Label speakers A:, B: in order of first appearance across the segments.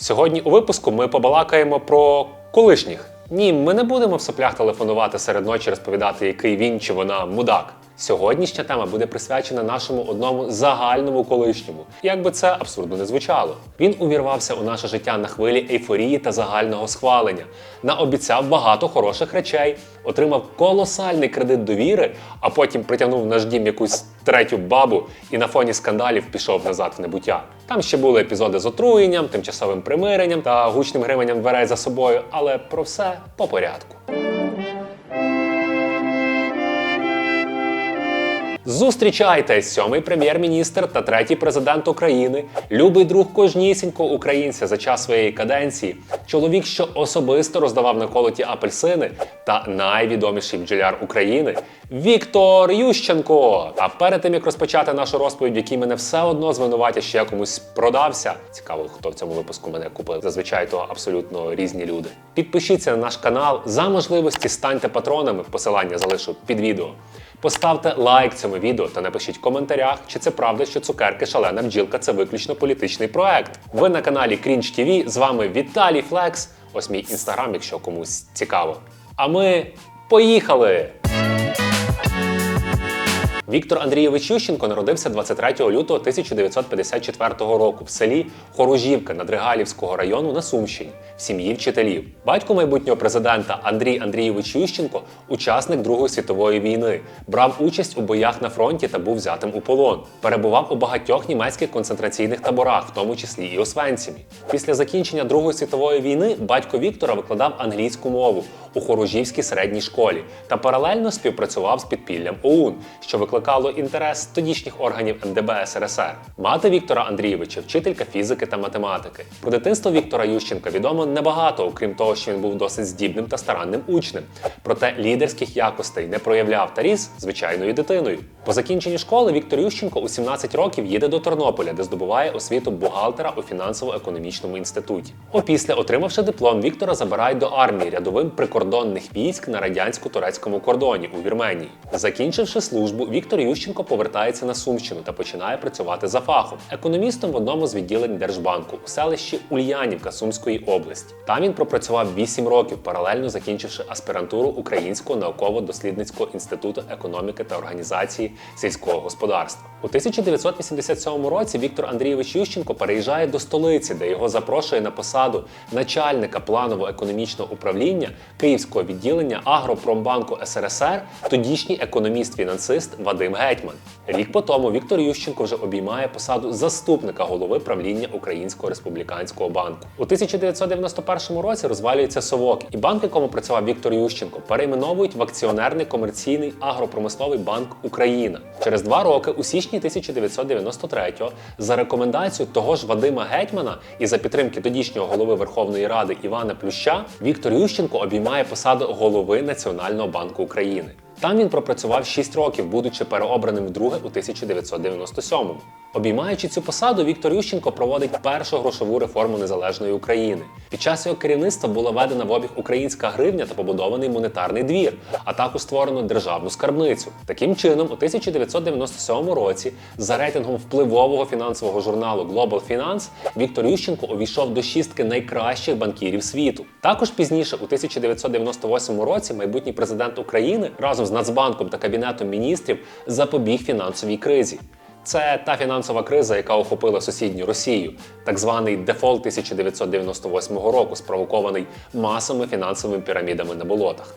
A: Сьогодні у випуску ми побалакаємо про колишніх. Ні, ми не будемо в соплях телефонувати серед ночі, розповідати, який він чи вона мудак. Сьогоднішня тема буде присвячена нашому одному загальному колишньому. Як би це абсурдно не звучало. Він увірвався у наше життя на хвилі ейфорії та загального схвалення, наобіцяв багато хороших речей, отримав колосальний кредит довіри, а потім притягнув в наш дім якусь третю бабу і на фоні скандалів пішов назад в небуття. Там ще були епізоди з отруєнням, тимчасовим примиренням та гучним гриманням дверей за собою, але про все по порядку. Зустрічайте сьомий прем'єр-міністр та третій президент України, любий друг кожнісінького українця за час своєї каденції, чоловік, що особисто роздавав наколоті апельсини, та найвідоміший бджоляр України Віктор Ющенко. А перед тим як розпочати нашу розповідь, в якій мене все одно звинуватять, що я комусь продався. Цікаво, хто в цьому випуску мене купив. Зазвичай то абсолютно різні люди. Підпишіться на наш канал за можливості станьте патронами. Посилання залишу під відео. Поставте лайк цьому відео та напишіть в коментарях, чи це правда, що цукерки шалена бджілка це виключно політичний проект. Ви на каналі Крінч TV, з вами Віталій Флекс. Ось мій інстаграм, якщо комусь цікаво. А ми поїхали! Віктор Андрійович Ющенко народився 23 лютого 1954 року в селі Хорожівка Надригалівського району на Сумщині в сім'ї вчителів. Батько майбутнього президента Андрій Андрійович Ющенко учасник Другої світової війни, брав участь у боях на фронті та був взятим у полон. Перебував у багатьох німецьких концентраційних таборах, в тому числі і Освенцімі. Після закінчення Другої світової війни батько Віктора викладав англійську мову у Хорожівській середній школі та паралельно співпрацював з підпіллям ОУН, що викликало інтерес тодішніх органів НДБ СРСР. Мати Віктора Андрійовича, вчителька фізики та математики. Про дитинство Віктора Ющенка відомо небагато, окрім того, що він був досить здібним та старанним учнем. Проте лідерських якостей не проявляв та ріс звичайною дитиною. По закінченні школи Віктор Ющенко у 17 років їде до Тернополя, де здобуває освіту бухгалтера у фінансово-економічному інституті. Опісля, отримавши диплом, Віктора забирають до армії рядовим прикордонних військ на радянсько-турецькому кордоні у Вірменії. Закінчивши службу, Віктор Ющенко повертається на Сумщину та починає працювати за фахом економістом в одному з відділень Держбанку у селищі Ульянівка Сумської області. Там він пропрацював 8 років, паралельно закінчивши аспірантуру Українського науково-дослідницького інституту економіки та організації сільського господарства. У 1987 році Віктор Андрійович Ющенко переїжджає до столиці, де його запрошує на посаду начальника планово-економічного управління Київського відділення Агропромбанку СРСР, тодішній економіст-фінансист Вадим Гетьман. Рік по тому Віктор Ющенко вже обіймає посаду заступника голови правління Українського республіканського банку. У 1991 році розвалюється совок, і банк, якому працював Віктор Ющенко, перейменовують в акціонерний комерційний агропромисловий банк Україна. Через два роки, у січні 1993-го, за рекомендацією того ж Вадима Гетьмана і за підтримки тодішнього голови Верховної Ради Івана Плюща, Віктор Ющенко обіймає посаду голови Національного банку України. Там він пропрацював 6 років, будучи переобраним вдруге у 1997-му. Обіймаючи цю посаду, Віктор Ющенко проводить першу грошову реформу незалежної України. Під час його керівництва була введена в обіг українська гривня та побудований монетарний двір, а також створено державну скарбницю. Таким чином, у 1997 році, за рейтингом впливового фінансового журналу Global Finance, Віктор Ющенко увійшов до шістки найкращих банкірів світу. Також пізніше, у 1998 році, майбутній президент України разом з Нацбанком та Кабінетом міністрів запобіг фінансовій кризі. Це та фінансова криза, яка охопила сусідню Росію, так званий дефолт 1998 року, спровокований масовими фінансовими пірамідами на болотах.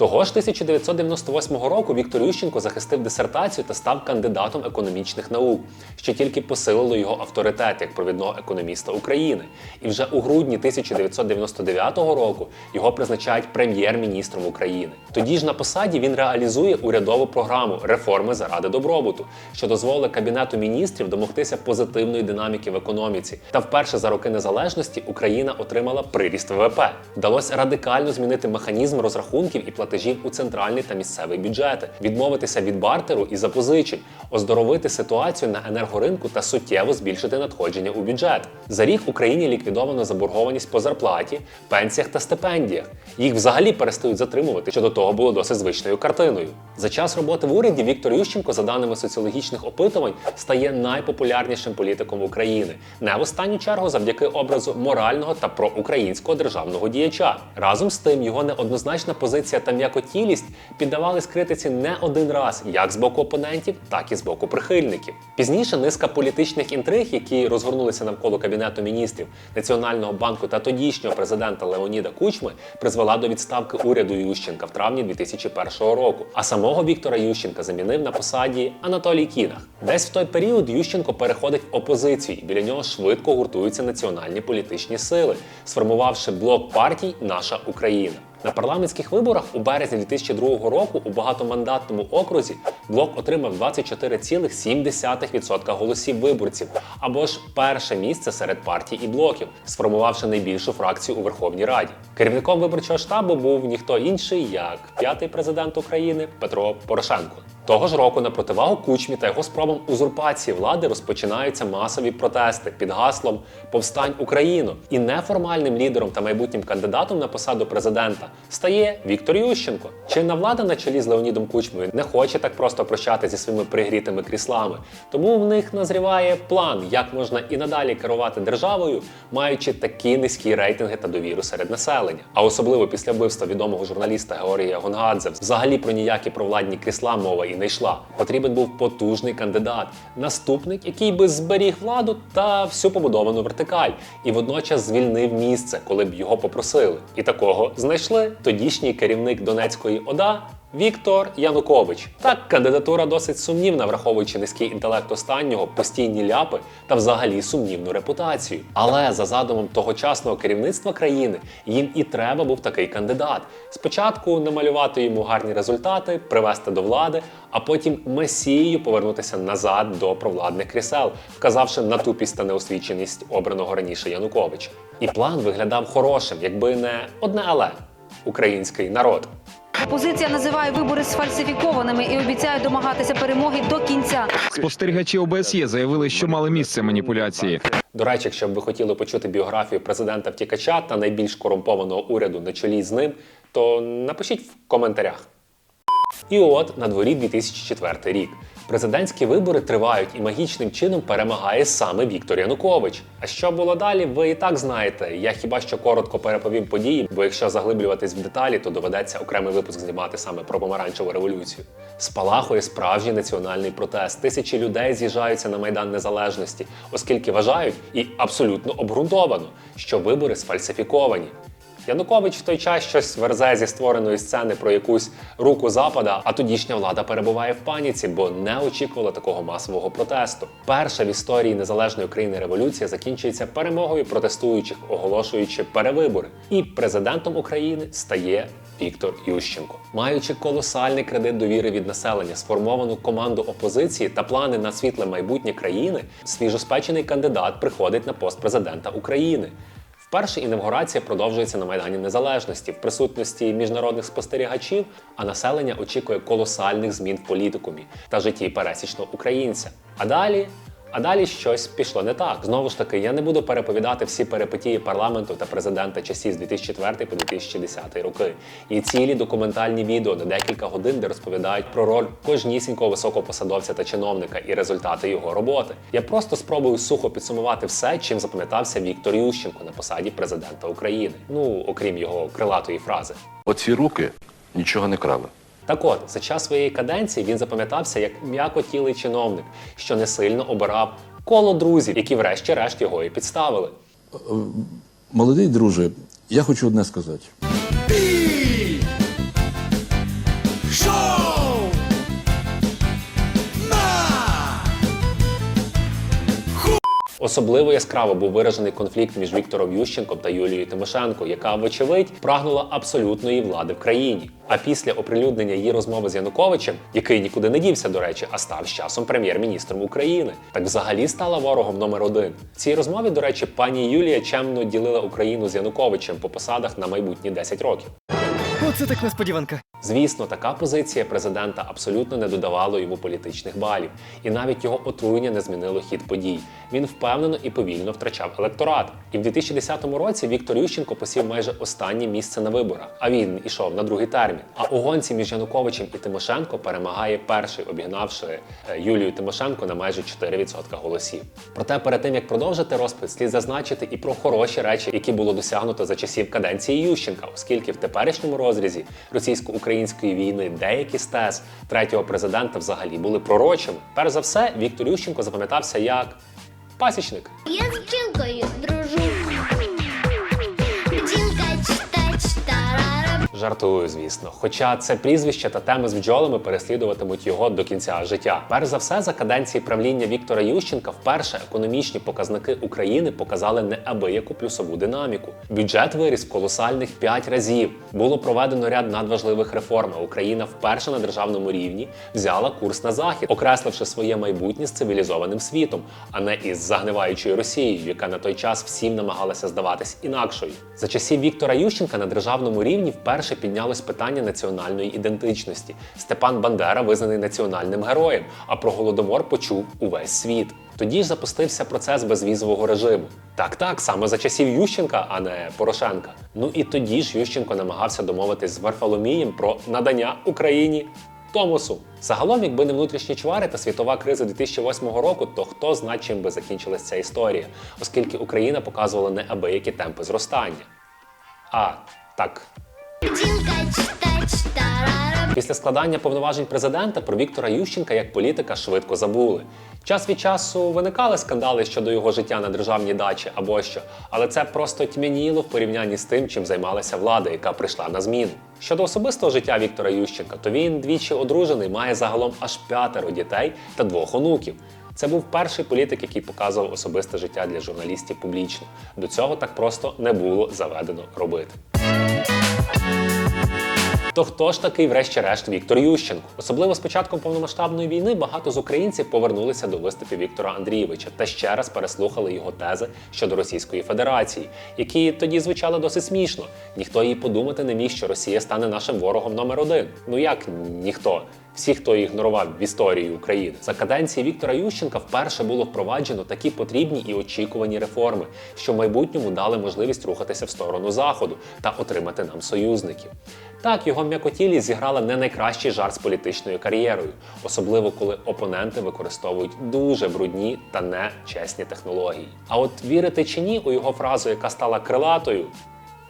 A: Того ж 1998 року Віктор Ющенко захистив дисертацію та став кандидатом економічних наук, що тільки посилило його авторитет як провідного економіста України. І вже у грудні 1999 року його призначають прем'єр-міністром України. Тоді ж на посаді він реалізує урядову програму реформи заради добробуту, що дозволить кабінету міністрів домогтися позитивної динаміки в економіці. Та вперше за роки незалежності Україна отримала приріст ВВП. Вдалося радикально змінити механізм розрахунків і платежів платежів у центральний та місцевий бюджети, відмовитися від бартеру і запозичень, оздоровити ситуацію на енергоринку та суттєво збільшити надходження у бюджет. За рік Україні ліквідовано заборгованість по зарплаті, пенсіях та стипендіях. Їх взагалі перестають затримувати, що до того було досить звичною картиною. За час роботи в уряді Віктор Ющенко, за даними соціологічних опитувань, стає найпопулярнішим політиком України, не в останню чергу завдяки образу морального та проукраїнського державного діяча. Разом з тим, його неоднозначна позиція та м'якотілість піддавались критиці не один раз, як з боку опонентів, так і з боку прихильників. Пізніше низка політичних інтриг, які розгорнулися навколо кабінету міністрів Національного банку та тодішнього президента Леоніда Кучми, призвела до відставки уряду Ющенка в травні 2001 року. А самого Віктора Ющенка замінив на посаді Анатолій Кінах. Десь в той період Ющенко переходить в опозицію, і біля нього швидко гуртуються національні політичні сили, сформувавши блок партій Наша Україна. На парламентських виборах у березні 2002 року у багатомандатному окрузі блок отримав 24,7% голосів виборців, або ж перше місце серед партій і блоків, сформувавши найбільшу фракцію у Верховній Раді. Керівником виборчого штабу був ніхто інший, як п'ятий президент України Петро Порошенко. Того ж року на противагу кучмі та його спробам узурпації влади розпочинаються масові протести під гаслом Повстань Україну. І неформальним лідером та майбутнім кандидатом на посаду президента стає Віктор Ющенко. Чинна влада на чолі з Леонідом Кучмою не хоче так просто прощати зі своїми пригрітими кріслами. Тому в них назріває план, як можна і надалі керувати державою, маючи такі низькі рейтинги та довіру серед населення. А особливо після вбивства відомого журналіста Георгія Гонгадзе, взагалі про ніякі провладні крісла мова і не йшла. Потрібен був потужний кандидат, наступник, який би зберіг владу та всю побудовану вертикаль, і водночас звільнив місце, коли б його попросили. І такого знайшли тодішній керівник Донецької ОДА. Віктор Янукович. Так, кандидатура досить сумнівна, враховуючи низький інтелект останнього, постійні ляпи та взагалі сумнівну репутацію. Але за задумом тогочасного керівництва країни їм і треба був такий кандидат. Спочатку намалювати йому гарні результати, привести до влади, а потім месією повернутися назад до провладних крісел, вказавши на тупість та неосвіченість обраного раніше Януковича. І план виглядав хорошим, якби не одне але український народ.
B: Опозиція називає вибори сфальсифікованими і обіцяє домагатися перемоги до кінця.
C: Спостерігачі ОБСЄ заявили, що мали місце маніпуляції.
A: До речі, якщо б ви хотіли почути біографію президента втікача та найбільш корумпованого уряду на чолі з ним, то напишіть в коментарях. І от на дворі 2004 рік. Президентські вибори тривають і магічним чином перемагає саме Віктор Янукович. А що було далі, ви і так знаєте. Я хіба що коротко переповім події, бо якщо заглиблюватись в деталі, то доведеться окремий випуск знімати саме про помаранчеву революцію. Спалахує справжній національний протест. Тисячі людей з'їжджаються на майдан незалежності, оскільки вважають і абсолютно обґрунтовано, що вибори сфальсифіковані. Янукович в той час щось верзе зі створеної сцени про якусь руку запада, а тодішня влада перебуває в паніці, бо не очікувала такого масового протесту. Перша в історії незалежної України революція закінчується перемогою протестуючих, оголошуючи перевибори. І президентом України стає Віктор Ющенко, маючи колосальний кредит довіри від населення, сформовану команду опозиції та плани на світле майбутнє країни, свіжоспечений кандидат приходить на пост президента України. Вперше інавгурація продовжується на Майдані Незалежності в присутності міжнародних спостерігачів, а населення очікує колосальних змін в політикумі та житті пересічного українця. А далі. А далі щось пішло не так. Знову ж таки, я не буду переповідати всі перипетії парламенту та президента часів з 2004 по 2010 роки. І цілі документальні відео на декілька годин, де розповідають про роль кожнісінького високопосадовця та чиновника і результати його роботи. Я просто спробую сухо підсумувати все, чим запам'ятався Віктор Ющенко на посаді президента України. Ну окрім його крилатої фрази.
D: Оці руки нічого не крали.
A: Так от, за час своєї каденції він запам'ятався як м'якотілий чиновник, що не сильно обирав коло друзів, які врешті-решт його і підставили.
E: Молодий друже, я хочу одне сказати.
A: Особливо яскраво був виражений конфлікт між Віктором Ющенком та Юлією Тимошенко, яка, вочевидь, прагнула абсолютної влади в країні. А після оприлюднення її розмови з Януковичем, який нікуди не дівся, до речі, а став з часом прем'єр-міністром України, так взагалі стала ворогом номер один. В цій розмові, до речі, пані Юлія чемно ділила Україну з Януковичем по посадах на майбутні 10 років.
F: Оце так несподіванка.
A: Звісно, така позиція президента абсолютно не додавала йому політичних балів, і навіть його отруєння не змінило хід подій. Він впевнено і повільно втрачав електорат. І в 2010 році Віктор Ющенко посів майже останнє місце на виборах, а він ішов на другий термін. А у гонці між Януковичем і Тимошенко перемагає перший, обігнавши е, Юлію Тимошенко на майже 4% голосів. Проте перед тим як продовжити розпит, слід зазначити і про хороші речі, які було досягнуто за часів каденції Ющенка, оскільки в теперішньому розрізі російсько-української війни деякі з тез третього президента взагалі були пророчими. Перш за все, Віктор Ющенко запам'ятався як пасічник.
G: Я
A: Жартую, звісно. Хоча це прізвище та теми з бджолами переслідуватимуть його до кінця життя. Перш за все, за каденції правління Віктора Ющенка вперше економічні показники України показали неабияку плюсову динаміку. Бюджет виріс колосальних 5 разів. Було проведено ряд надважливих реформ. Україна вперше на державному рівні взяла курс на захід, окресливши своє майбутнє з цивілізованим світом, а не із загниваючою Росією, яка на той час всім намагалася здаватись інакшою. За часів Віктора Ющенка на державному рівні вперше піднялось питання національної ідентичності. Степан Бандера визнаний національним героєм, а про голодомор почув увесь світ. Тоді ж запустився процес безвізового режиму. Так, так, саме за часів Ющенка, а не Порошенка. Ну і тоді ж Ющенко намагався домовитись з Варфоломієм про надання Україні Томосу. Загалом, якби не внутрішні чвари та світова криза 2008 року, то хто зна, чим би закінчилась ця історія, оскільки Україна показувала неабиякі темпи зростання. А так, Після складання повноважень президента про Віктора Ющенка як політика швидко забули. Час від часу виникали скандали щодо його життя на державній дачі або що, але це просто тьмяніло в порівнянні з тим, чим займалася влада, яка прийшла на зміну. Щодо особистого життя Віктора Ющенка, то він двічі одружений, має загалом аж п'ятеро дітей та двох онуків. Це був перший політик, який показував особисте життя для журналістів публічно. До цього так просто не було заведено робити. То хто ж такий, врешті-решт, Віктор Ющенко? Особливо з початком повномасштабної війни багато з українців повернулися до виступів Віктора Андрійовича та ще раз переслухали його тези щодо Російської Федерації, які тоді звучали досить смішно. Ніхто їй подумати не міг, що Росія стане нашим ворогом номер один. Ну як ніхто? Всі, хто ігнорував в історії України, за каденції Віктора Ющенка вперше було впроваджено такі потрібні і очікувані реформи, що в майбутньому дали можливість рухатися в сторону заходу та отримати нам союзників. Так, його м'якотілі зіграла не найкращий жарт з політичною кар'єрою, особливо коли опоненти використовують дуже брудні та нечесні технології. А от вірити чи ні у його фразу, яка стала крилатою,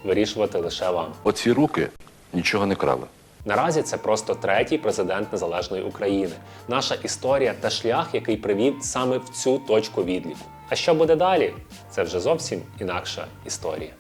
A: вирішувати лише вам.
D: Оці руки нічого не крали.
A: Наразі це просто третій президент незалежної України. Наша історія та шлях, який привів саме в цю точку відліку. А що буде далі? Це вже зовсім інакша історія.